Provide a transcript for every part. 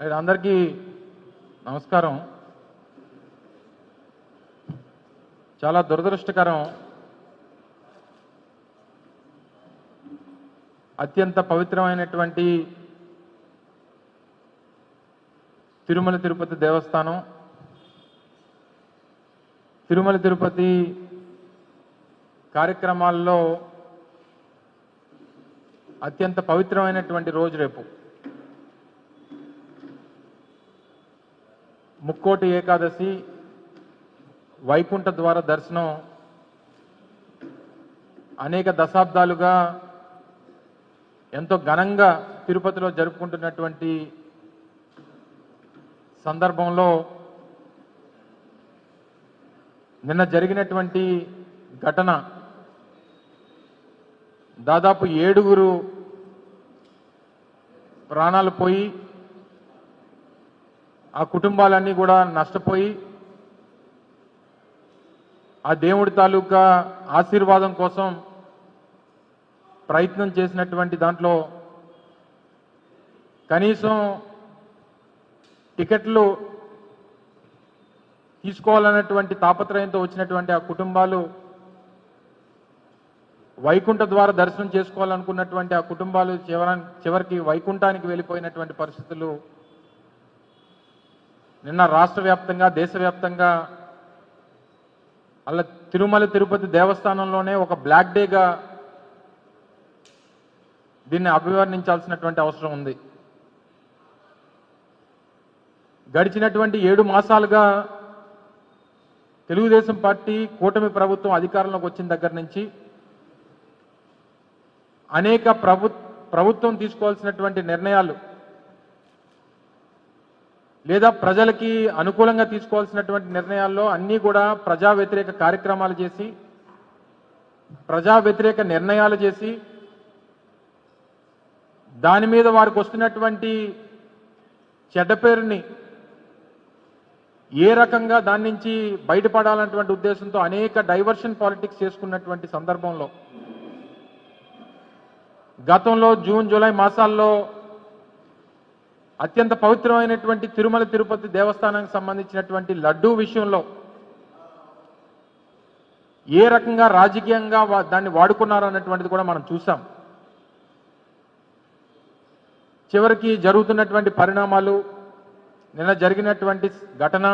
Right, అందరికీ నమస్కారం. చాలా దురదృష్టకరం అత్యంత పవిత్రమైనటువంటి తిరుమల తిరుపతి దేవస్థానం. తిరుమల తిరుపతి కార్యక్రమాల్లో అత్యంత పవిత్రమైనటువంటి రోజు రేపు. ముక్కోటి ఏకాదశి వైకుంఠ ద్వార దర్శనం అనేక దశాబ్దాలుగా ఎంతో ఘనంగా తిరుపతిలో జరుపుకుంటున్నటువంటి సందర్భంలో నిన్న జరిగినటువంటి ఘటన దాదాపు ఏడుగురు ప్రాణాలు పోయి ఆ కుటుంబాలన్నీ కూడా నష్టపోయి ఆ దేవుడి తాలూకా ఆశీర్వాదం కోసం ప్రయత్నం చేసినటువంటి దాంట్లో కనీసం టికెట్లు తీసుకోవాలన్నటువంటి తాపత్రయంతో వచ్చినటువంటి ఆ కుటుంబాలు వైకుంఠ ద్వారా దర్శనం చేసుకోవాలనుకున్నటువంటి ఆ కుటుంబాలు చివర చివరికి వైకుంఠానికి వెళ్ళిపోయినటువంటి పరిస్థితులు నిన్న రాష్ట్ర వ్యాప్తంగా దేశవ్యాప్తంగా అలా తిరుమల తిరుపతి దేవస్థానంలోనే ఒక బ్లాక్ డేగా దీన్ని అభివర్ణించాల్సినటువంటి అవసరం ఉంది. గడిచినటువంటి ఏడు మాసాలుగా తెలుగుదేశం పార్టీ కూటమి ప్రభుత్వం అధికారంలోకి వచ్చిన దగ్గర నుంచి అనేక ప్రభు ప్రభుత్వం తీసుకోవాల్సినటువంటి నిర్ణయాలు లేదా ప్రజలకి అనుకూలంగా తీసుకోవాల్సినటువంటి నిర్ణయాల్లో అన్నీ కూడా ప్రజా వ్యతిరేక కార్యక్రమాలు చేసి ప్రజా వ్యతిరేక నిర్ణయాలు చేసి దాని మీద వారికి వస్తున్నటువంటి చెడ్డ పేరుని ఏ రకంగా దాని నుంచి బయటపడాలన్నటువంటి ఉద్దేశంతో అనేక డైవర్షన్ పాలిటిక్స్ చేసుకున్నటువంటి సందర్భంలో గతంలో జూన్ జూలై మాసాల్లో అత్యంత పవిత్రమైనటువంటి తిరుమల తిరుపతి దేవస్థానానికి సంబంధించినటువంటి లడ్డూ విషయంలో ఏ రకంగా రాజకీయంగా వా- దాన్ని వాడుకున్నారు అన్నటువంటిది కూడా మనం చూసాం. చివరికి జరుగుతున్నటువంటి పరిణామాలు నిన్న జరిగినటువంటి ఘటన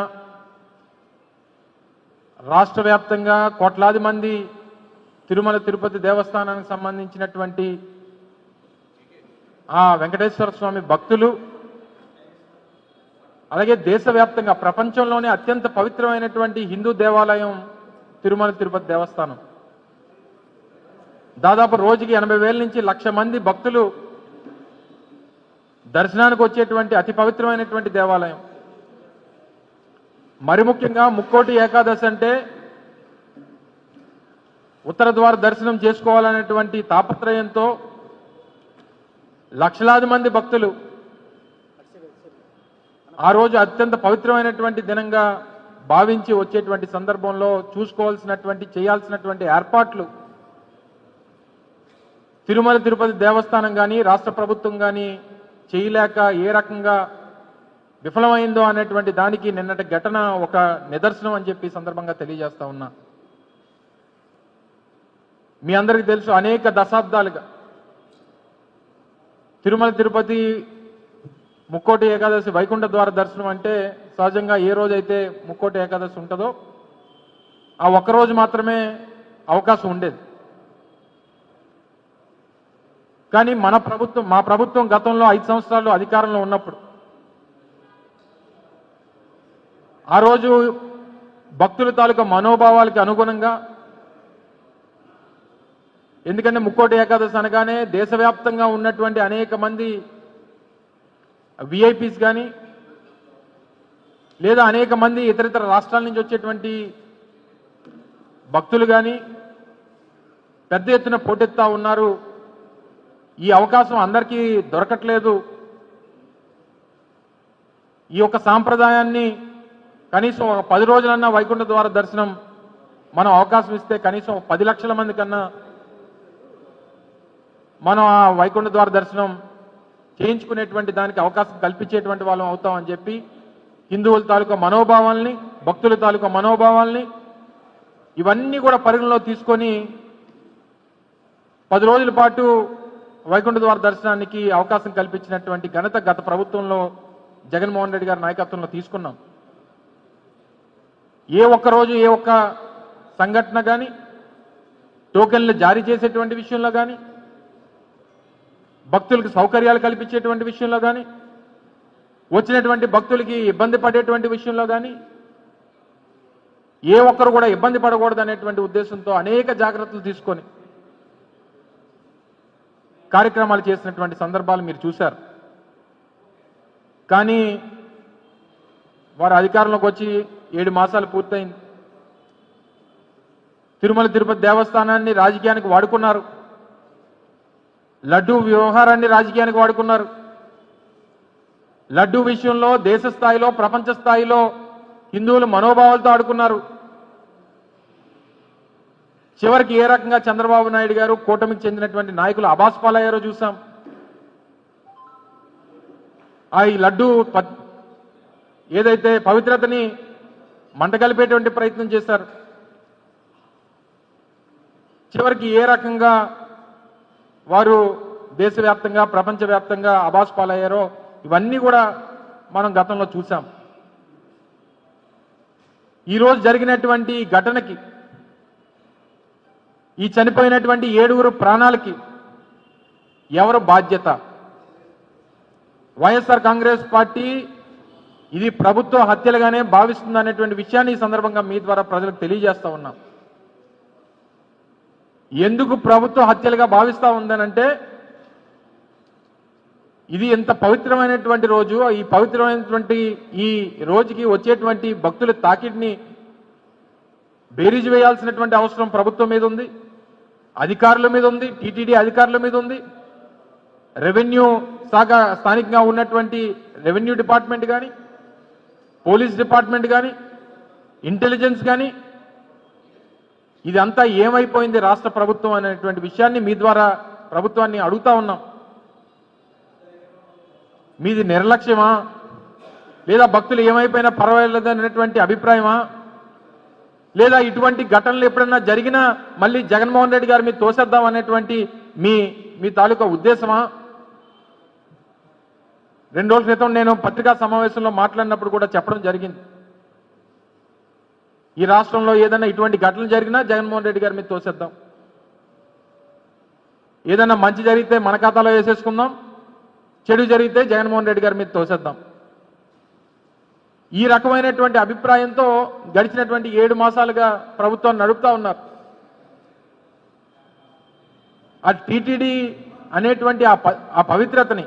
రాష్ట్ర వ్యాప్తంగా కోట్లాది మంది తిరుమల తిరుపతి దేవస్థానానికి సంబంధించినటువంటి ఆ వెంకటేశ్వర స్వామి భక్తులు అలాగే దేశవ్యాప్తంగా ప్రపంచంలోనే అత్యంత పవిత్రమైనటువంటి హిందూ దేవాలయం తిరుమల తిరుపతి దేవస్థానం. దాదాపు రోజుకి ఎనభై వేల నుంచి లక్ష మంది భక్తులు దర్శనానికి వచ్చేటువంటి అతి పవిత్రమైనటువంటి దేవాలయం. మరి ముఖ్యంగా ముక్కోటి ఏకాదశి అంటే ఉత్తర ద్వార దర్శనం చేసుకోవాలనేటువంటి తాపత్రయంతో లక్షలాది మంది భక్తులు ఆ రోజు అత్యంత పవిత్రమైనటువంటి దినంగా భావించి వచ్చేటువంటి సందర్భంలో చూసుకోవాల్సినటువంటి చేయాల్సినటువంటి ఏర్పాట్లు తిరుమల తిరుపతి దేవస్థానం కానీ రాష్ట్ర ప్రభుత్వం కానీ చేయలేక ఏ రకంగా విఫలమైందో అనేటువంటి దానికి నిన్నటి ఘటన ఒక నిదర్శనం అని చెప్పి సందర్భంగా తెలియజేస్తా ఉన్నా. మీ అందరికీ తెలుసు అనేక దశాబ్దాలుగా తిరుమల తిరుపతి ముక్కోటి ఏకాదశి వైకుంఠ ద్వార దర్శనం అంటే సహజంగా ఏ రోజైతే ముక్కోటి ఏకాదశి ఉంటుందో ఆ ఒక్క రోజు మాత్రమే అవకాశం ఉండేది. కానీ మన ప్రభుత్వం మా ప్రభుత్వం గతంలో ఐదు సంవత్సరాలు అధికారంలో ఉన్నప్పుడు ఆ రోజు భక్తుల తాలూకా మనోభావాలకి అనుగుణంగా ఎందుకంటే ముక్కోటి ఏకాదశి అనగానే దేశవ్యాప్తంగా ఉన్నటువంటి అనేక మంది విఐపీస్ కానీ లేదా అనేక మంది ఇతరితర రాష్ట్రాల నుంచి వచ్చేటువంటి భక్తులు కానీ పెద్ద ఎత్తున పోటెత్తా ఉన్నారు. ఈ అవకాశం అందరికీ దొరకట్లేదు. ఈ యొక్క సాంప్రదాయాన్ని కనీసం ఒక పది రోజులన్నా వైకుంఠ ద్వార దర్శనం మనం అవకాశం ఇస్తే కనీసం పది లక్షల మంది కన్నా మనం ఆ వైకుంఠ ద్వార దర్శనం చేయించుకునేటువంటి దానికి అవకాశం కల్పించేటువంటి వాళ్ళం అవుతామని చెప్పి హిందువుల తాలూకా మనోభావాల్ని భక్తుల తాలూకా మనోభావాల్ని ఇవన్నీ కూడా పరిగణలో తీసుకొని పది రోజుల పాటు వైకుంఠ ద్వార దర్శనానికి అవకాశం కల్పించినటువంటి ఘనత గత ప్రభుత్వంలో జగన్మోహన్ రెడ్డి గారి నాయకత్వంలో తీసుకున్నాం. ఏ ఒక్క రోజు ఏ ఒక్క సంఘటన కానీ టోకెన్లు జారీ చేసేటువంటి విషయంలో కానీ భక్తులకు సౌకర్యాలు కల్పించేటువంటి విషయంలో కానీ వచ్చినటువంటి భక్తులకి ఇబ్బంది పడేటువంటి విషయంలో కానీ ఏ ఒక్కరు కూడా ఇబ్బంది పడకూడదు అనేటువంటి ఉద్దేశంతో అనేక జాగ్రత్తలు తీసుకొని కార్యక్రమాలు చేసినటువంటి సందర్భాలు మీరు చూశారు. కానీ వారు అధికారంలోకి వచ్చి ఏడు మాసాలు పూర్తయింది. తిరుమల తిరుపతి దేవస్థానాన్ని రాజకీయానికి వాడుకున్నారు. లడ్డూ వ్యవహారాన్ని రాజకీయానికి వాడుకున్నారు. లడ్డూ విషయంలో దేశ స్థాయిలో ప్రపంచ స్థాయిలో హిందువుల మనోభావాలతో ఆడుకున్నారు. చివరికి ఏ రకంగా చంద్రబాబు నాయుడు గారు కూటమికి చెందినటువంటి నాయకులు అబాస్ పాలయ్యారో చూసాం ఆ ఈ లడ్డు ప- ఏదైతే పవిత్రతని మంటగలిపేటువంటి ప్రయత్నం చేశారు. చివరికి ఏ రకంగా వారు దేశవ్యాప్తంగా ప్రపంచవ్యాప్తంగా అబాస్ పాలయ్యారో ఇవన్నీ కూడా మనం గతంలో చూసాం ఈరోజు జరిగినటువంటి ఘటనకి ఈ చనిపోయినటువంటి ఏడుగురు ప్రాణాలకి ఎవరు బాధ్యత? వైఎస్ఆర్ కాంగ్రెస్ పార్టీ ఇది ప్రభుత్వ హత్యలుగానే భావిస్తుంది అనేటువంటి విషయాన్ని ఈ సందర్భంగా మీ ద్వారా ప్రజలకు తెలియజేస్తా ఉన్నాం. ఎందుకు ప్రభుత్వ హత్యలుగా భావిస్తూ ఉందనంటే ఇది ఎంత పవిత్రమైనటువంటి రోజు ఈ పవిత్రమైనటువంటి ఈ రోజుకి వచ్చేటువంటి భక్తుల తాకిడిని బేరీజు వేయాల్సినటువంటి అవసరం ప్రభుత్వం మీద ఉంది అధికారుల మీద ఉంది టీటీడీ అధికారుల మీద ఉంది. రెవెన్యూ శాఖ స్థానికంగా ఉన్నటువంటి రెవెన్యూ డిపార్ట్మెంట్ కానీ పోలీస్ డిపార్ట్మెంట్ కానీ ఇంటెలిజెన్స్ కానీ ఇదంతా ఏమైపోయింది రాష్ట్ర ప్రభుత్వం అనేటువంటి విషయాన్ని మీ ద్వారా ప్రభుత్వాన్ని అడుగుతా ఉన్నాం. మీది నిర్లక్ష్యమా? లేదా భక్తులు ఏమైపోయినా పర్వాలేదు అనేటువంటి అభిప్రాయమా? లేదా ఇటువంటి ఘటనలు ఎప్పుడన్నా జరిగినా మళ్ళీ జగన్మోహన్ రెడ్డి గారు మీద తోసేద్దాం అనేటువంటి మీ మీ తాలూకా ఉద్దేశమా? రెండు రోజుల క్రితం నేను పత్రికా సమావేశంలో మాట్లాడినప్పుడు కూడా చెప్పడం జరిగింది. ఈ రాష్ట్రంలో ఏదైనా ఇటువంటి ఘటనలు జరిగినా జగన్మోహన్ రెడ్డి గారి మీద తోసేద్దాం. ఏదైనా మంచి జరిగితే మన ఖాతాలో వేసేసుకుందాం. చెడు జరిగితే జగన్మోహన్ రెడ్డి గారి మీద తోసేద్దాం. ఈ రకమైనటువంటి అభిప్రాయంతో గడిచినటువంటి ఏడు మాసాలుగా ప్రభుత్వం నడుపుతా ఉన్నారు. ఆ టీటీడీ అనేటువంటి ఆ ప- ఆ పవిత్రతని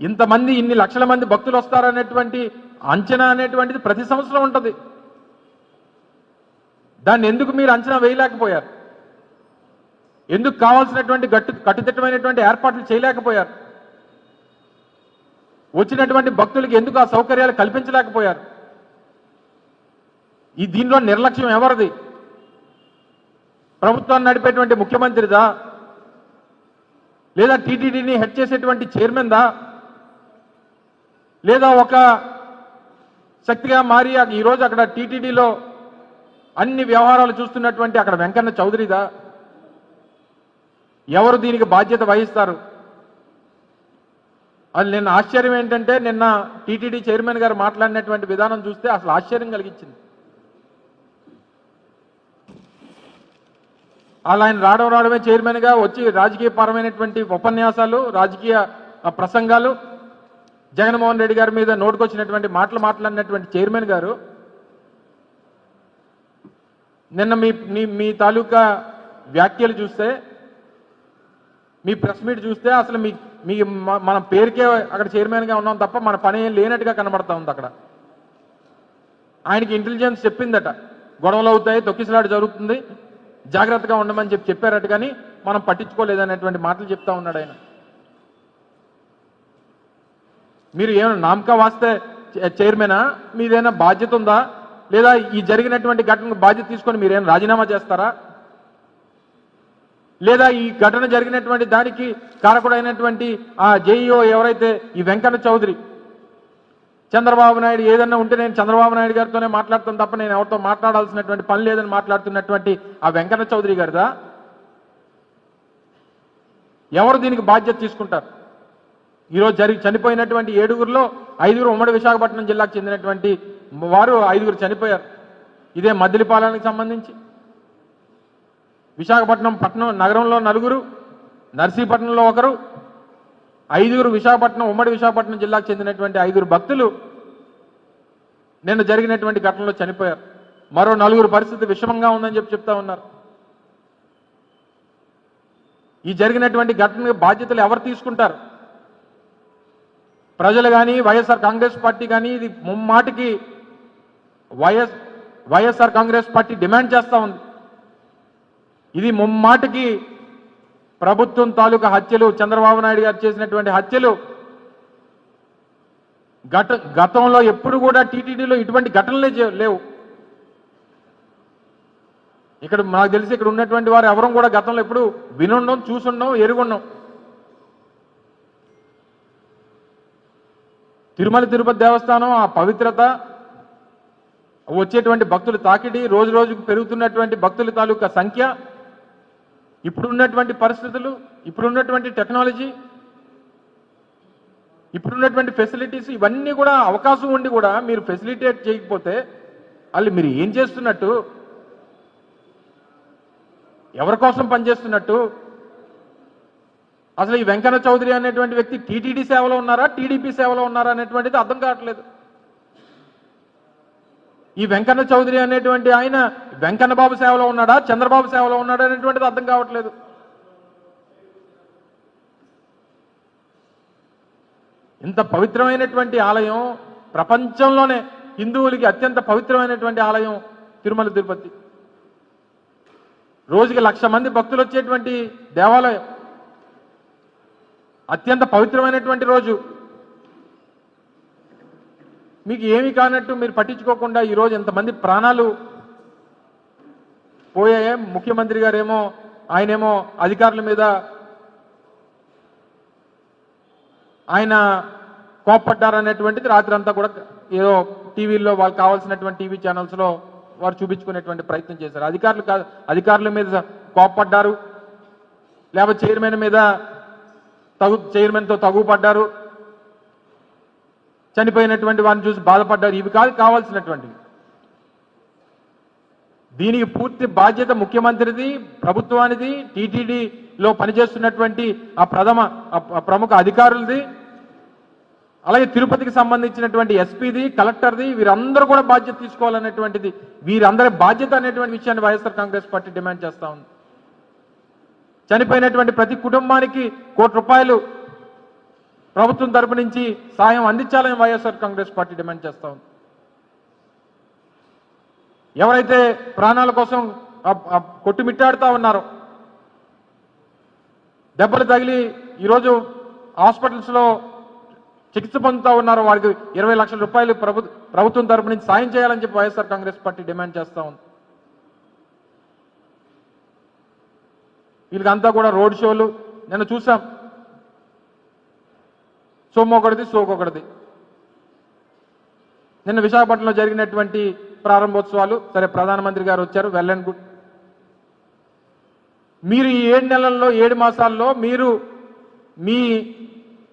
ఇంతమంది ఇన్ని లక్షల మంది భక్తులు వస్తారనేటువంటి అంచనా అనేటువంటిది ప్రతి సంవత్సరం ఉంటుంది. దాన్ని ఎందుకు మీరు అంచనా వేయలేకపోయారు? ఎందుకు కావాల్సినటువంటి గట్టు కట్టుదిట్టమైనటువంటి ఏర్పాట్లు చేయలేకపోయారు? వచ్చినటువంటి భక్తులకి ఎందుకు ఆ సౌకర్యాలు కల్పించలేకపోయారు? ఈ దీనిలో నిర్లక్ష్యం ఎవరిది? ప్రభుత్వాన్ని నడిపేటువంటి ముఖ్యమంత్రిదా? లేదా టీటీడీని హెడ్ చేసేటువంటి చైర్మన్దా? లేదా ఒక శక్తిగా మారి ఈరోజు అక్కడ టీటీడీలో అన్ని వ్యవహారాలు చూస్తున్నటువంటి అక్కడ వెంకన్న చౌదరిదా? ఎవరు దీనికి బాధ్యత వహిస్తారు? అది నిన్న ఆశ్చర్యం ఏంటంటే నిన్న టీటీడీ చైర్మన్ గారు మాట్లాడినటువంటి విధానం చూస్తే అసలు ఆశ్చర్యం కలిగించింది. అలా ఆయన రావడం రావడమే చైర్మన్గా వచ్చి రాజకీయపరమైనటువంటి ఉపన్యాసాలు రాజకీయ ప్రసంగాలు జగన్మోహన్ రెడ్డి గారి మీద నోటుకొచ్చినటువంటి మాటలు మాట్లాడినటువంటి చైర్మన్ గారు నిన్న మీ మీ- మీ తాలూకా వ్యాఖ్యలు చూస్తే మీ ప్రెస్ మీట్ చూస్తే అసలు మీ మీ మన పేరుకే అక్కడ చైర్మన్గా ఉన్నాం తప్ప మన పని ఏం లేనట్టుగా కనబడతా ఉంది అక్కడ. ఆయనకి ఇంటెలిజెన్స్ చెప్పిందట గొడవలు అవుతాయి తొక్కిసలాట జరుగుతుంది జాగ్రత్తగా ఉండమని చెప్పి చెప్పారట కానీ మనం పట్టించుకోలేదనేటువంటి మాటలు చెప్తా ఉన్నాడు ఆయన. మీరు ఏమైనా నామకా వాస్తే చై- చైర్మనా? బాధ్యత ఉందా? లేదా ఈ జరిగినటువంటి ఘటనకు బాధ్యత తీసుకొని మీరేం రాజీనామా చేస్తారా? లేదా ఈ ఘటన జరిగినటువంటి దానికి కారకుడైనటువంటి ఆ జేఈఓ ఎవరైతే ఈ వెంకన్న చౌదరి చంద్రబాబు నాయుడు ఏదన్నా ఉంటే నేను చంద్రబాబు నాయుడు గారితోనే మాట్లాడుతాను తప్ప నేను ఎవరితో మాట్లాడాల్సినటువంటి పని లేదని మాట్లాడుతున్నటువంటి ఆ వెంకన్న చౌదరి గారిదా? ఎవరు దీనికి బాధ్యత తీసుకుంటారు? ఈరోజు జరిగి చనిపోయినటువంటి ఏడుగురిలో ఐదుగురు ఉమ్మడి విశాఖపట్నం జిల్లాకు చెందినటువంటి వారు ఐదుగురు చనిపోయారు. ఇదే మద్దిలిపాలనకు సంబంధించి. విశాఖపట్నం పట్టణం నగరంలో నలుగురు నర్సీపట్నంలో ఒకరు ఐదుగురు విశాఖపట్నం ఉమ్మడి విశాఖపట్నం జిల్లాకు చెందినటువంటి ఐదుగురు భక్తులు నిన్న జరిగినటువంటి ఘటనలో చనిపోయారు. మరో నలుగురు పరిస్థితి విషమంగా ఉందని చెప్పి చెప్తా ఉన్నారు. ఈ జరిగినటువంటి ఘటన బాధ్యతలు ఎవరు తీసుకుంటారు? ప్రజలు కానీ వైఎస్ఆర్ కాంగ్రెస్ పార్టీ కానీ ఇది ముమ్మాటికి YS YSR Congress party demand చేస్తూ ఉంది. ఇది ముమ్మాటికి ప్రభుత్వం తాలూకా హత్యలు చంద్రబాబు నాయుడు గారు చేసినటువంటి హత్యలు గత గతంలో ఎప్పుడు కూడా టీటీడీలో ఇటువంటి ఘటనలే లేవు. ఇక్కడ నాకు తెలిసి ఇక్కడ ఉన్నటువంటి వారు ఎవరం కూడా గతంలో ఎప్పుడు వినుండం చూసుండం ఎరుగుండం తిరుమల తిరుపతి దేవస్థానం ఆ పవిత్రత వచ్చేటువంటి భక్తుల తాకిడి రోజు రోజుకు పెరుగుతున్నటువంటి భక్తుల తాలూకా సంఖ్య ఇప్పుడున్నటువంటి పరిస్థితులు ఇప్పుడున్నటువంటి టెక్నాలజీ ఇప్పుడున్నటువంటి ఫెసిలిటీస్ ఇవన్నీ కూడా అవకాశం ఉండి కూడా మీరు ఫెసిలిటేట్ చేయకపోతే వాళ్ళు మీరు ఏం చేస్తున్నట్టు? ఎవరి కోసం పనిచేస్తున్నట్టు? అసలు ఈ వెంకన్న చౌదరి అనేటువంటి వ్యక్తి టీటీడీ సేవలో ఉన్నారా టీడీపీ సేవలో ఉన్నారా అనేటువంటిది అర్థం కావట్లేదు. ఈ వెంకన్న చౌదరి అనేటువంటి ఆయన వెంకన్న బాబు సేవలో ఉన్నాడా చంద్రబాబు సేవలో ఉన్నాడా అనేటువంటిది అర్థం కావట్లేదు. ఇంత పవిత్రమైనటువంటి ఆలయం ప్రపంచంలోనే హిందువులకి అత్యంత పవిత్రమైనటువంటి ఆలయం తిరుమల తిరుపతి. రోజుకి లక్ష మంది భక్తులు వచ్చేటువంటి దేవాలయం. అత్యంత పవిత్రమైనటువంటి రోజు. మీకు ఏమి కానట్టు మీరు పట్టించుకోకుండా ఈరోజు ఎంతమంది ప్రాణాలు పోయాయే? ముఖ్యమంత్రి గారేమో ఆయనేమో అధికారుల మీద ఆయన కోప్పడ్డారనేటువంటిది రాత్రి అంతా కూడా ఏదో టీవీల్లో వాళ్ళు కావాల్సినటువంటి టీవీ ఛానల్స్లో వారు చూపించుకునేటువంటి ప్రయత్నం చేశారు. అధికారులు కాదు అధికారుల మీద కోప్పడ్డారు. లేకపోతే చైర్మన్ మీద తగు చైర్మన్తో తగుపడ్డారు. చనిపోయినటువంటి వారిని చూసి బాధపడ్డారు. ఇవి కాదు కావాల్సినటువంటివి. దీనికి పూర్తి బాధ్యత ముఖ్యమంత్రిది ప్రభుత్వానిది టీటీడీలో పనిచేస్తున్నటువంటి ఆ ప్రథమ ఆ ప్రముఖ అధికారులది అలాగే తిరుపతికి సంబంధించినటువంటి ఎస్పీది కలెక్టర్ది వీరందరూ కూడా బాధ్యత తీసుకోవాలనేటువంటిది వీరందరి బాధ్యత అనేటువంటి విషయాన్ని వైఎస్ఆర్ కాంగ్రెస్ పార్టీ డిమాండ్ చేస్తా ఉంది. చనిపోయినటువంటి ప్రతి కుటుంబానికి కోటి రూపాయలు ప్రభుత్వం తరపు నుంచి సాయం అందించాలని వైఎస్ఆర్ కాంగ్రెస్ పార్టీ డిమాండ్ చేస్తా ఉంది. ఎవరైతే ప్రాణాల కోసం కొట్టుమిట్టాడుతూ ఉన్నారో దెబ్బలు తగిలి ఈరోజు హాస్పిటల్స్లో చికిత్స పొందుతూ ఉన్నారో వారికి ఇరవై లక్షల రూపాయలు ప్రభు ప్రభుత్వం తరపు నుంచి సాయం చేయాలని చెప్పి వైఎస్ఆర్ కాంగ్రెస్ పార్టీ డిమాండ్ చేస్తూ ఉంది. వీళ్ళకంతా కూడా రోడ్ షోలు. నిన్న చూసాం. సొమ్ము ఒకటిది సోకొకటిది నిన్న విశాఖపట్నంలో జరిగినటువంటి ప్రారంభోత్సవాలు. సరే ప్రధానమంత్రి గారు వచ్చారు వెల్ అండ్ గుడ్ మీరు ఈ ఏడు నెలల్లో ఏడు మాసాల్లో మీరు మీ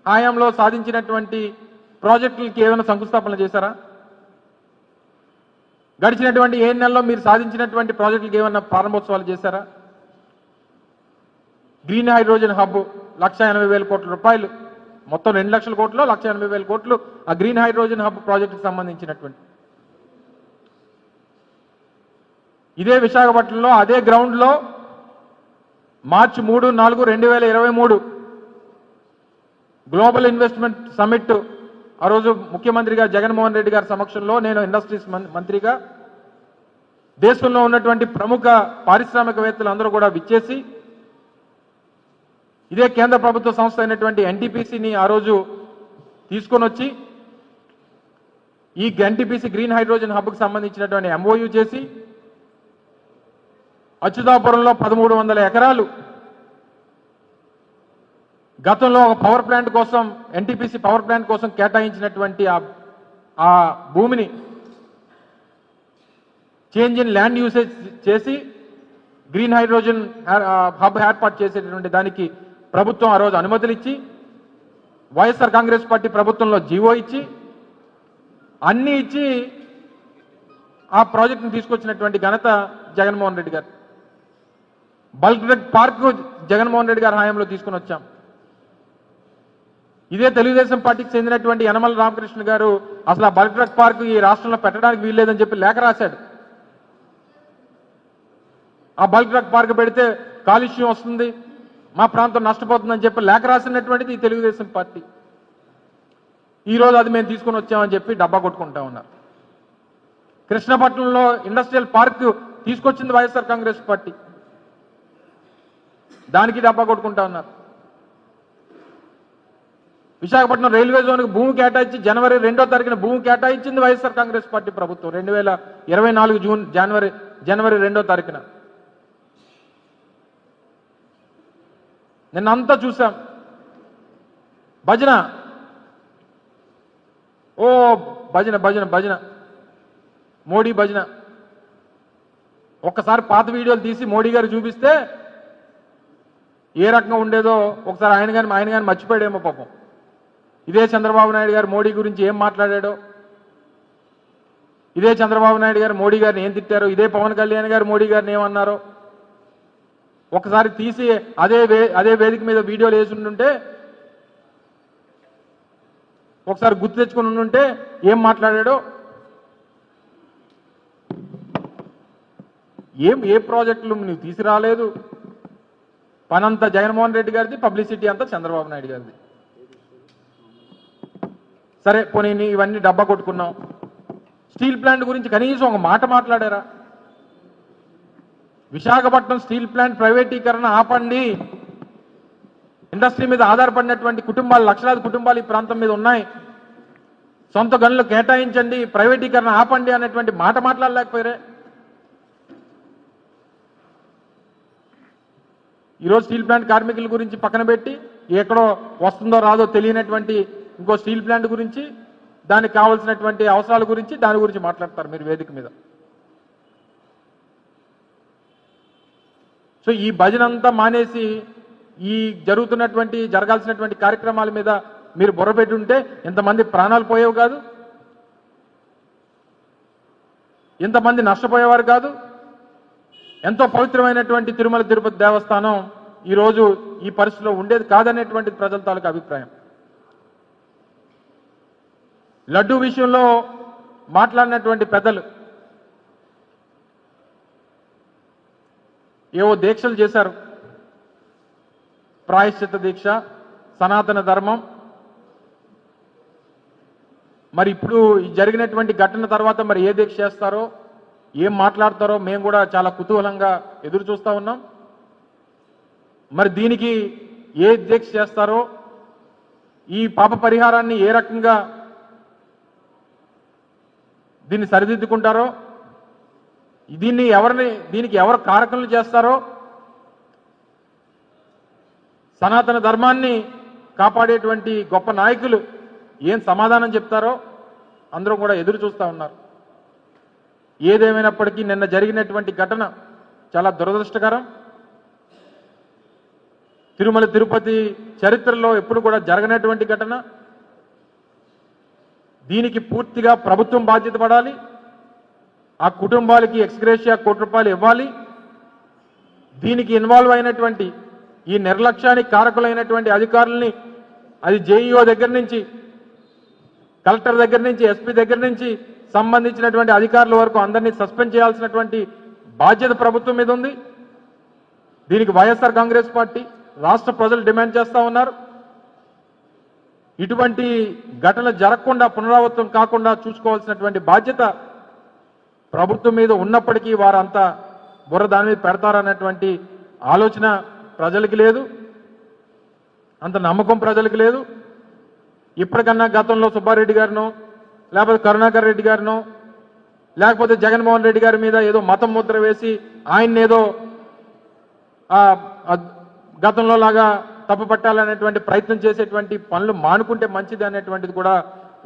హయాంలో సాధించినటువంటి ప్రాజెక్టులకి ఏమైనా శంకుస్థాపన చేశారా? గడిచినటువంటి ఏడు నెలల్లో మీరు సాధించినటువంటి ప్రాజెక్టులకి ఏమైనా ప్రారంభోత్సవాలు చేశారా? గ్రీన్ హైడ్రోజన్ హబ్ లక్ష ఎనభై వేల కోట్ల రూపాయలు. మొత్తం రెండు లక్షల కోట్లు లక్ష ఎనభై వేల కోట్లు ఆ గ్రీన్ హైడ్రోజన్ హబ్ ప్రాజెక్టుకు సంబంధించినటువంటి. ఇదే విశాఖపట్నంలో అదే గ్రౌండ్లో మార్చి మూడు నాలుగు రెండు వేల ఇరవై మూడు గ్లోబల్ ఇన్వెస్ట్మెంట్ సమిట్ ఆ రోజు ముఖ్యమంత్రిగా జగన్మోహన్ రెడ్డి గారి సమక్షంలో నేను ఇండస్ట్రీస్ మంత్రిగా దేశంలో ఉన్నటువంటి ప్రముఖ పారిశ్రామికవేత్తలు అందరూ కూడా విచ్చేసి ఇదే కేంద్ర ప్రభుత్వ సంస్థ అయినటువంటి ఎన్టీపీసీని ఆ రోజు తీసుకొని వచ్చి ఈ ఎన్టీపీసీ గ్రీన్ హైడ్రోజన్ హబ్కు సంబంధించినటువంటి ఎంఓయూ చేసి అచ్యుతాపురంలో పదమూడు వందల ఎకరాలు గతంలో ఒక పవర్ ప్లాంట్ కోసం ఎన్టీపీసీ పవర్ ప్లాంట్ కోసం కేటాయించినటువంటి ఆ ఆ భూమిని చేంజ్ ఇన్ ల్యాండ్ యూసేజ్ చేసి గ్రీన్ హైడ్రోజన్ హబ్ ఏర్పాటు చేసేటటువంటి దానికి ప్రభుత్వం ఆ రోజు అనుమతులు ఇచ్చి వైఎస్ఆర్ కాంగ్రెస్ పార్టీ ప్రభుత్వంలో జీవో ఇచ్చి అన్నీ ఇచ్చి ఆ ప్రాజెక్టును తీసుకొచ్చినటువంటి ఘనత Jaganmohan Reddy garu. Bulk drug park Jaganmohan Reddy గారి హయాంలో తీసుకుని వచ్చాం. ఇదే తెలుగుదేశం పార్టీకి చెందినటువంటి యనమల రామకృష్ణ గారు అసలు ఆ బల్క్ డ్రగ్ పార్క్ ఈ రాష్ట్రంలో పెట్టడానికి వీల్లేదని చెప్పి లేఖ రాశాడు. ఆ బల్క్ డ్రగ్ పార్క్ పెడితే కాలుష్యం వస్తుంది మా ప్రాంతం నష్టపోతుందని చెప్పి లేఖ రాసినటువంటిది ఈ తెలుగుదేశం పార్టీ. ఈరోజు అది మేము తీసుకొని వచ్చామని చెప్పి డబ్బా కొట్టుకుంటా ఉన్నారు. కృష్ణపట్నంలో ఇండస్ట్రియల్ పార్క్ తీసుకొచ్చింది వైఎస్ఆర్ కాంగ్రెస్ పార్టీ. దానికి డబ్బా కొట్టుకుంటా ఉన్నారు. విశాఖపట్నం రైల్వే జోన్కి భూమి కేటాయించి జనవరి రెండో తారీఖున భూమి కేటాయించింది వైఎస్ఆర్ కాంగ్రెస్ పార్టీ ప్రభుత్వం. రెండు వేల ఇరవై నాలుగు జూన్ జనవరి జనవరి రెండో తారీఖున. నిన్నంతా చూసాం భజన. ఓ భజన భజన భజన. మోడీ భజన. ఒక్కసారి పాత వీడియోలు తీసి మోడీ గారు చూపిస్తే ఏ రకంగా ఉండేదో ఒకసారి ఆయన కానీ ఆయన కానీ మర్చిపోయాడేమో పాపం. ఇదే చంద్రబాబు నాయుడు గారు మోడీ గురించి ఏం మాట్లాడాడో? ఇదే చంద్రబాబు నాయుడు గారు మోడీ గారిని ఏం తిట్టారో? ఇదే పవన్ కళ్యాణ్ గారు మోడీ గారిని ఏమన్నారో? ఒకసారి తీసి అదే వే అదే వేదిక మీద వీడియోలు వేసి ఉండుంటే ఒకసారి గుర్తు తెచ్చుకొని ఉంటే ఏం మాట్లాడాడో ఏం ఏ ప్రాజెక్టులు నువ్వు తీసుకురాలేదు? పనంతా జగన్మోహన్ రెడ్డి గారిది పబ్లిసిటీ అంతా చంద్రబాబు నాయుడు గారిది. సరే పోనీ ఇవన్నీ డబ్బా కొట్టుకున్నాం స్టీల్ ప్లాంట్ గురించి కనీసం ఒక మాట మాట్లాడారా? విశాఖపట్నం స్టీల్ ప్లాంట్ ప్రైవేటీకరణ ఆపండి. ఇండస్ట్రీ మీద ఆధారపడినటువంటి కుటుంబాలు లక్షలాది కుటుంబాలు ఈ ప్రాంతం మీద ఉన్నాయి. సొంత గనులు కేటాయించండి ప్రైవేటీకరణ ఆపండి అనేటువంటి మాట మాట్లాడలేకపోయారే. ఈరోజు స్టీల్ ప్లాంట్ కార్మికుల గురించి పక్కన పెట్టి ఎక్కడో వస్తుందో రాదో తెలియనటువంటి ఇంకో స్టీల్ ప్లాంట్ గురించి దానికి కావాల్సినటువంటి అవసరాల గురించి దాని గురించి మాట్లాడతారు మీరు వేదిక మీద. సో ఈ భజన అంతా మానేసి ఈ జరుగుతున్నటువంటి జరగాల్సినటువంటి కార్యక్రమాల మీద మీరు బుర్ర ఉంటే ఇంతమంది ప్రాణాలు పోయేవి కాదు? ఇంతమంది నష్టపోయేవారు కాదు? ఎంతో పవిత్రమైనటువంటి తిరుమల తిరుపతి దేవస్థానం ఈరోజు ఈ పరిస్థితిలో ఉండేది కాదనేటువంటి ప్రజల తాలూకు అభిప్రాయం. లడ్డు విషయంలో మాట్లాడినటువంటి పెద్దలు ఏవో దీక్షలు చేశారు. ప్రాయశ్చిత దీక్ష సనాతన ధర్మం. మరి ఇప్పుడు ఈ జరిగినటువంటి ఘటన తర్వాత మరి ఏ దీక్ష చేస్తారో ఏం మాట్లాడతారో మేము కూడా చాలా కుతూహలంగా ఎదురు చూస్తూ ఉన్నాం. మరి దీనికి ఏ దీక్ష చేస్తారో ఈ పాప పరిహారాన్ని ఏ రకంగా దీన్ని సరిదిద్దుకుంటారో దీన్ని ఎవరిని దీనికి ఎవరు కారకులు చేస్తారో? సనాతన ధర్మాన్ని కాపాడేటువంటి గొప్ప నాయకులు ఏం సమాధానం చెప్తారో అందరూ కూడా ఎదురు చూస్తూ ఉన్నారు. ఏదేమైనప్పటికీ నిన్న జరిగినటువంటి ఘటన చాలా దురదృష్టకరం. తిరుమల తిరుపతి చరిత్రలో ఎప్పుడు కూడా జరగనటువంటి ఘటన. దీనికి పూర్తిగా ప్రభుత్వం బాధ్యత పడాలి. ఆ కుటుంబాలకి ఎక్స్గ్రేషియా కోటి రూపాయలు ఇవ్వాలి. దీనికి ఇన్వాల్వ్ అయినటువంటి ఈ నిర్లక్ష్యానికి కారకులైనటువంటి అధికారుల్ని అది జేఈఓ దగ్గర నుంచి కలెక్టర్ దగ్గర నుంచి ఎస్పీ దగ్గర నుంచి సంబంధించినటువంటి అధికారుల వరకు అందరినీ సస్పెండ్ చేయాల్సినటువంటి బాధ్యత ప్రభుత్వం మీద ఉంది. దీనికి వైఎస్ఆర్ కాంగ్రెస్ పార్టీ రాష్ట్ర ప్రజలు డిమాండ్ చేస్తూ ఉన్నారు. ఇటువంటి ఘటన జరగకుండా పునరావృతం కాకుండా చూసుకోవాల్సినటువంటి బాధ్యత ప్రభుత్వం మీద ఉన్నప్పటికీ వారంతా బుర్ర దాని మీద పెడతారన్నటువంటి ఆలోచన ప్రజలకి లేదు. అంత నమ్మకం ప్రజలకు లేదు. ఇప్పటికన్నా గతంలో సుబ్బారెడ్డి గారినో లేకపోతే కరుణాకర్ రెడ్డి గారినో లేకపోతే జగన్మోహన్ రెడ్డి గారి మీద ఏదో మతం ముద్ర వేసి ఆయన ఏదో గతంలో లాగా తప్పు పట్టాలనేటువంటి ప్రయత్నం చేసేటువంటి పనులు మానుకుంటే మంచిది అనేటువంటిది కూడా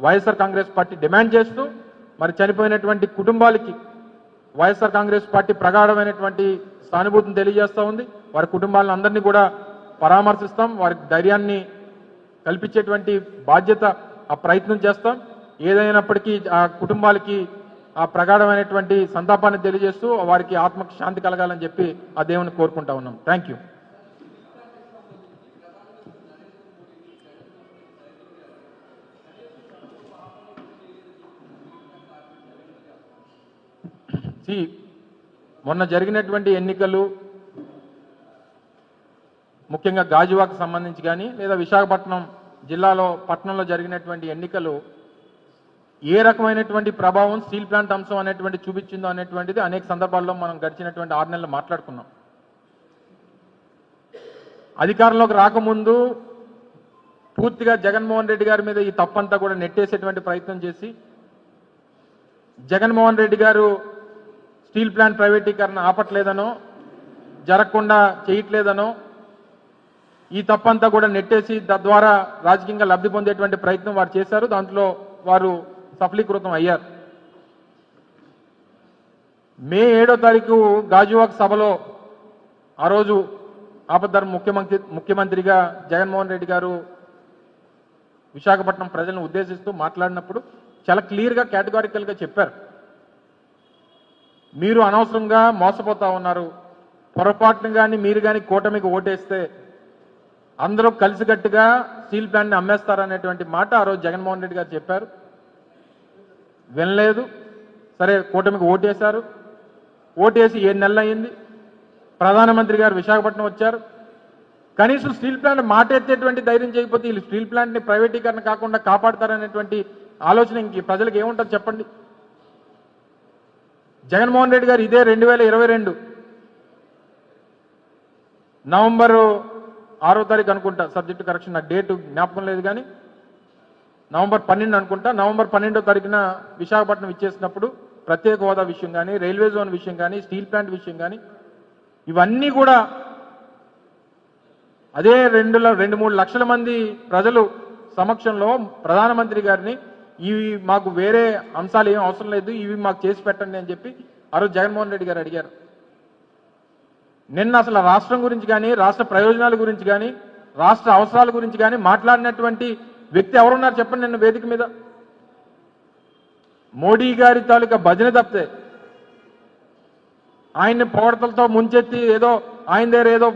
వైఎస్ఆర్ కాంగ్రెస్ పార్టీ డిమాండ్ చేస్తూ మరి చనిపోయినటువంటి కుటుంబాలకి వైఎస్ఆర్ కాంగ్రెస్ పార్టీ ప్రగాఢమైనటువంటి సానుభూతిని తెలియజేస్తూ ఉంది. వారి కుటుంబాలను అందరినీ కూడా పరామర్శిస్తాం. వారికి ధైర్యాన్ని కల్పించేటువంటి బాధ్యత ఆ ప్రయత్నం చేస్తాం. ఏదైనప్పటికీ ఆ కుటుంబాలకి ఆ ప్రగాఢమైనటువంటి సంతాపాన్ని తెలియజేస్తూ వారికి ఆత్మకు శాంతి కలగాలని చెప్పి ఆ దేవుని కోరుకుంటా ఉన్నాం. థ్యాంక్ సి మొన్న జరిగినటువంటి ఎన్నికలు ముఖ్యంగా గాజువాకు సంబంధించి కానీ లేదా విశాఖపట్నం జిల్లాలో పట్టణంలో జరిగినటువంటి ఎన్నికలు ఏ రకమైనటువంటి ప్రభావం స్టీల్ ప్లాంట్ అంశం అనేటువంటి చూపించిందో అనేటువంటిది అనేక సందర్భాల్లో మనం గడిచినటువంటి ఆరు నెలలు మాట్లాడుకున్నాం. అధికారంలోకి రాకముందు పూర్తిగా జగన్మోహన్ రెడ్డి గారి మీద ఈ తప్పంతా కూడా నెట్టేసేటువంటి ప్రయత్నం చేసి జగన్మోహన్ రెడ్డి గారు స్టీల్ ప్లాంట్ ప్రైవేటీకరణ ఆపట్లేదనో జరగకుండా చేయట్లేదనో ఈ తప్పంతా కూడా నెట్టేసి తద్వారా రాజకీయంగా లబ్ధి పొందేటువంటి ప్రయత్నం వారు చేశారు. దాంట్లో వారు సఫలీకృతం అయ్యారు. మే ఏడో తారీఖు గాజువాక్ సభలో ఆ రోజు ఆపద్ధర్మ ముఖ్యమంత్రి ముఖ్యమంత్రిగా జగన్మోహన్ రెడ్డి గారు విశాఖపట్నం ప్రజలను ఉద్దేశిస్తూ మాట్లాడినప్పుడు చాలా క్లియర్గా కేటగారికల్గా చెప్పారు. మీరు అనవసరంగా మోసపోతా ఉన్నారు. పొరపాటున కానీ మీరు కానీ కూటమికి ఓటేస్తే అందరూ కలిసికట్టుగా స్టీల్ ప్లాంట్ని అమ్మేస్తారనేటువంటి మాట ఆ రోజు జగన్మోహన్ రెడ్డి గారు చెప్పారు. వినలేదు. సరే కూటమికి ఓటేశారు. ఓటేసి ఏడు నెలలు అయింది ప్రధానమంత్రి గారు విశాఖపట్నం వచ్చారు. కనీసం స్టీల్ ప్లాంట్ మాట ఎత్తేటువంటి ధైర్యం చేయకపోతే వీళ్ళు స్టీల్ ప్లాంట్ని ప్రైవేటీకరణ కాకుండా కాపాడతారనేటువంటి ఆలోచన ఇంక ప్రజలకు ఏముంటుంది చెప్పండి? జగన్మోహన్ రెడ్డి గారు ఇదే రెండు వేల ఇరవై రెండు నవంబరు ఆరో తారీఖు అనుకుంటా సబ్జెక్టు కరెక్షన్ నా డేట్ జ్ఞాపకం లేదు కానీ నవంబర్ పన్నెండు అనుకుంటా నవంబర్ పన్నెండో తారీఖున విశాఖపట్నం ఇచ్చేసినప్పుడు ప్రత్యేక హోదా విషయం కానీ రైల్వే జోన్ విషయం కానీ స్టీల్ ప్లాంట్ విషయం కానీ ఇవన్నీ కూడా అదే రెండు రెండు మూడు లక్షల మంది ప్రజలు సమక్షంలో ప్రధానమంత్రి గారిని ఇవి మాకు వేరే అంశాలు ఏం అవసరం లేదు ఇవి మాకు చేసి పెట్టండి అని చెప్పి ఆ రోజు జగన్మోహన్ రెడ్డి గారు అడిగారు. నిన్న అసలు రాష్ట్రం గురించి కానీ రాష్ట్ర ప్రయోజనాల గురించి కానీ రాష్ట్ర అవసరాల గురించి కానీ మాట్లాడినటువంటి వ్యక్తి ఎవరున్నారు చెప్పండి నిన్న వేదిక మీద. మోడీ గారి తాలూకా భజన తప్పితే ఆయన్ని పొగడతలతో ముంచెత్తి ఏదో ఆయన దగ్గర ఏదో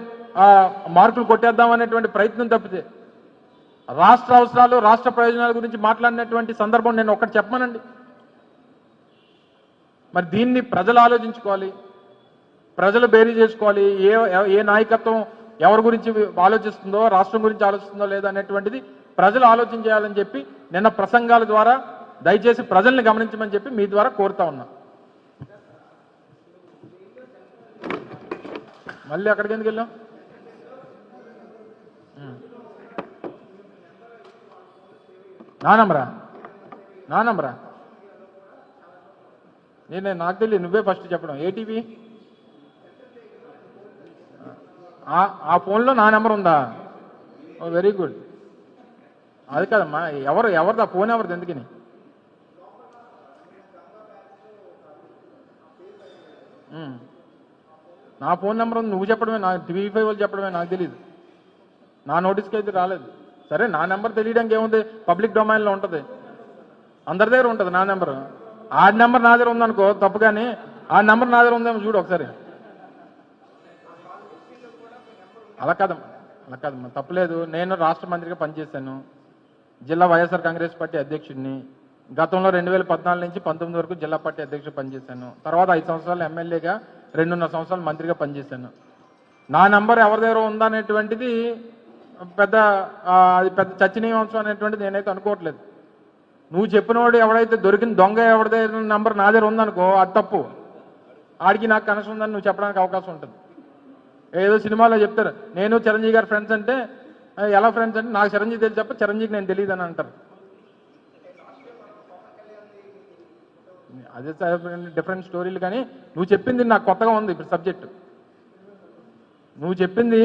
మార్కులు కొట్టేద్దాం అనేటువంటి ప్రయత్నం తప్పితే రాష్ట్ర అవసరాలు రాష్ట్ర ప్రయోజనాల గురించి మాట్లాడినటువంటి సందర్భం నేను ఒకటి చెప్పమనండి. మరి దీన్ని ప్రజలు ఆలోచించుకోవాలి. ప్రజలు బేరీ చేసుకోవాలి. ఏ ఏ నాయకత్వం ఎవరి గురించి ఆలోచిస్తుందో రాష్ట్రం గురించి ఆలోచిస్తుందో లేదా అనేటువంటిది ప్రజలు ఆలోచన చేయాలని చెప్పి నిన్న ప్రసంగాల ద్వారా దయచేసి ప్రజల్ని గమనించమని చెప్పి మీ ద్వారా కోరుతా ఉన్నా. మళ్ళీ అక్కడికి ఎందుకు వెళ్ళాం? నానమ్మరా నానమ్మరా నేను నాకు తెలియదు నువ్వే ఫస్ట్ చెప్పడం. ఏటీవీ ఆ- ఆ ఫోన్లో నా నెంబర్ ఉందా? ఓ వెరీ గుడ్ అది కదమ్మా ఎవరు ఎవరిది ఆ ఫోన్ ఎవరిది ఎందుకని? నా ఫోన్ నెంబర్ ఉంది నువ్వు చెప్పడమే నా టీవీ ఫైవ్ వాళ్ళు చెప్పడమే నాకు తెలియదు నా నోటీస్కి అయితే రాలేదు. సరే నా నెంబర్ తెలియడానికి ఏముంది? పబ్లిక్ డొమైన్లో ఉంటుంది. అందరి దగ్గర ఉంటుంది నా నెంబర్. ఆ నెంబర్ నా దగ్గర ఉందనుకో తప్పు కానీ ఆ నెంబర్ నా దగ్గర ఉందేమో చూడు ఒకసారి. అలా కాదమ్మా అలా కాదమ్మా తప్పలేదు నేను రాష్ట్ర మంత్రిగా పనిచేశాను. జిల్లా వైఎస్ఆర్ కాంగ్రెస్ పార్టీ అధ్యక్షుడిని. గతంలో రెండు వేల పద్నాలుగు నుంచి పంతొమ్మిది వరకు జిల్లా పార్టీ అధ్యక్షుడు పనిచేశాను. తర్వాత ఐదు సంవత్సరాలు ఎమ్మెల్యేగా రెండున్నర సంవత్సరాలు మంత్రిగా పనిచేశాను. నా నంబర్ ఎవరి దగ్గర ఉందనేటువంటిది పెద్ద అది పెద్ద చర్చనీయాంశం అనేటువంటిది నేనైతే అనుకోవట్లేదు. నువ్వు చెప్పినవాడు ఎవడైతే దొరికిన దొంగ ఎవరి దగ్గర నంబర్ నా దగ్గర ఉందనుకో అది తప్పు. ఆడికి నాకు కనెక్షన్ ఉందని నువ్వు చెప్పడానికి అవకాశం ఉంటుంది. ఏదో సినిమాలో చెప్తారు నేను చిరంజీవి గారి ఫ్రెండ్స్ అంటే ఎలా ఫ్రెండ్స్ అంటే నాకు చిరంజీవి తెలిసి చెప్ప చిరంజీవికి నేను తెలియదు అని అంటారు. అదే డిఫరెంట్ స్టోరీలు కానీ నువ్వు చెప్పింది నాకు కొత్తగా ఉంది ఇప్పుడు సబ్జెక్టు. నువ్వు చెప్పింది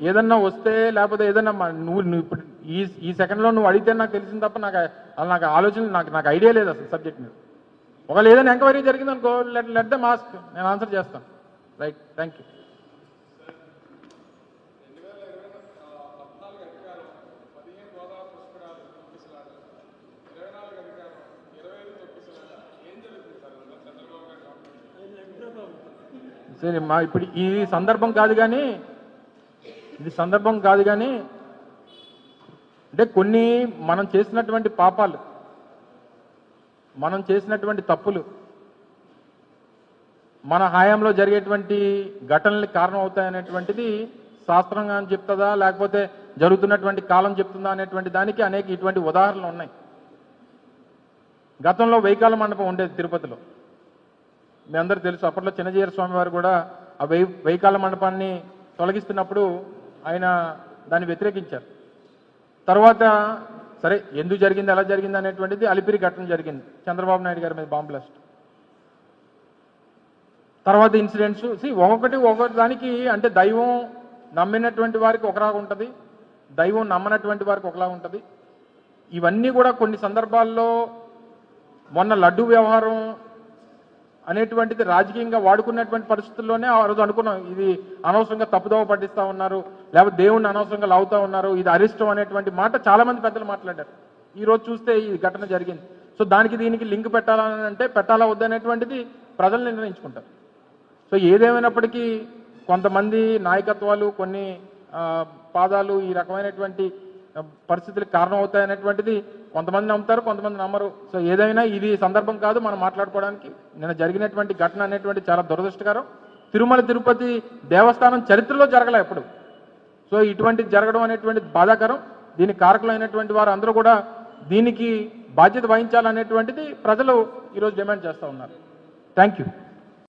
ఏదన్నా వస్తే లేకపోతే ఏదన్నా మా- నువ్వు నువ్వు ఇప్పుడు ఈ ఈ సెకండ్లో నువ్వు అడిగితే నాకు తెలిసింది తప్ప నాకు అలా నాకు ఆలోచన నాకు నాకు ఐడియా లేదు అసలు సబ్జెక్ట్ మీద. ఒకవేళ ఏదైనా ఎంక్వైరీ జరిగింది అనుకో లెట్ లెట్ ద మాస్క్ నేను ఆన్సర్ చేస్తాను. రైట్ థ్యాంక్ యూ సరే మా ఇప్పుడు ఈ సందర్భం కాదు కానీ ఇది సందర్భం కాదు కానీ అంటే కొన్ని మనం చేసినటువంటి పాపాలు మనం చేసినటువంటి తప్పులు మన హాయంలో జరిగేటువంటి ఘటనలకు కారణం అవుతాయనేటువంటిది శాస్త్రంగా అని చెప్తుందా లేకపోతే జరుగుతున్నటువంటి కాలం చెప్తుందా అనేటువంటి దానికి అనేక ఇటువంటి ఉదాహరణలు ఉన్నాయి. గతంలో వైకాల మండపం ఉండేది తిరుపతిలో. మీ అందరూ తెలుసు అప్పట్లో చిన్నజీయర స్వామి వారు కూడా ఆ వై వైకాల మండపాన్ని తొలగిస్తున్నప్పుడు ఆయన దాన్ని వ్యతిరేకించారు. తర్వాత సరే ఎందుకు జరిగింది ఎలా జరిగింది అనేటువంటిది అలిపిరి ఘటన జరిగింది చంద్రబాబు నాయుడు గారి మీద బాంబ్ బ్లాస్ట్. తర్వాత ఇన్సిడెంట్స్ సి ఒక్కొక్కటి ఒక్కొక్కటి దానికి అంటే దైవం నమ్మినటువంటి వారికి ఒకలాగా ఉంటుంది దైవం నమ్మనటువంటి వారికి ఒకలాగా ఉంటుంది. ఇవన్నీ కూడా కొన్ని సందర్భాల్లో మొన్న లడ్డు వ్యవహారం అనేటువంటిది రాజకీయంగా వాడుకున్నటువంటి పరిస్థితుల్లోనే ఆ రోజు అనుకున్నాం. ఇది అనవసరంగా తప్పుదోవ పట్టిస్తా ఉన్నారు లేకపోతే దేవుణ్ణి అనవసరంగా లాగుతా ఉన్నారు. ఇది అరిష్టం అనేటువంటి మాట చాలా మంది పెద్దలు మాట్లాడారు. ఈ రోజు చూస్తే ఈ ఘటన జరిగింది. సో దానికి దీనికి లింక్ పెట్టాలని అంటే పెట్టాలా వద్దనేటువంటిది ప్రజలు నిర్ణయించుకుంటారు. సో ఏదేమైనప్పటికీ కొంతమంది నాయకత్వాలు కొన్ని పాదాలు ఈ రకమైనటువంటి పరిస్థితులకు కారణం అవుతాయనేటువంటిది కొంతమంది నమ్ముతారు కొంతమంది నమ్మరు. సో ఏదైనా ఇది సందర్భం కాదు మనం మాట్లాడుకోవడానికి. నిన్న జరిగినటువంటి ఘటన అనేటువంటి చాలా దురదృష్టకరం. తిరుమల తిరుపతి దేవస్థానం చరిత్రలో జరగలే ఎప్పుడు. సో ఇటువంటి జరగడం అనేటువంటి బాధాకరం. దీనికి కారకులైనటువంటి వారు అందరూ కూడా దీనికి బాధ్యత వహించాలనేటువంటిది ప్రజలు ఈరోజు డిమాండ్ చేస్తూ ఉన్నారు. Thank you.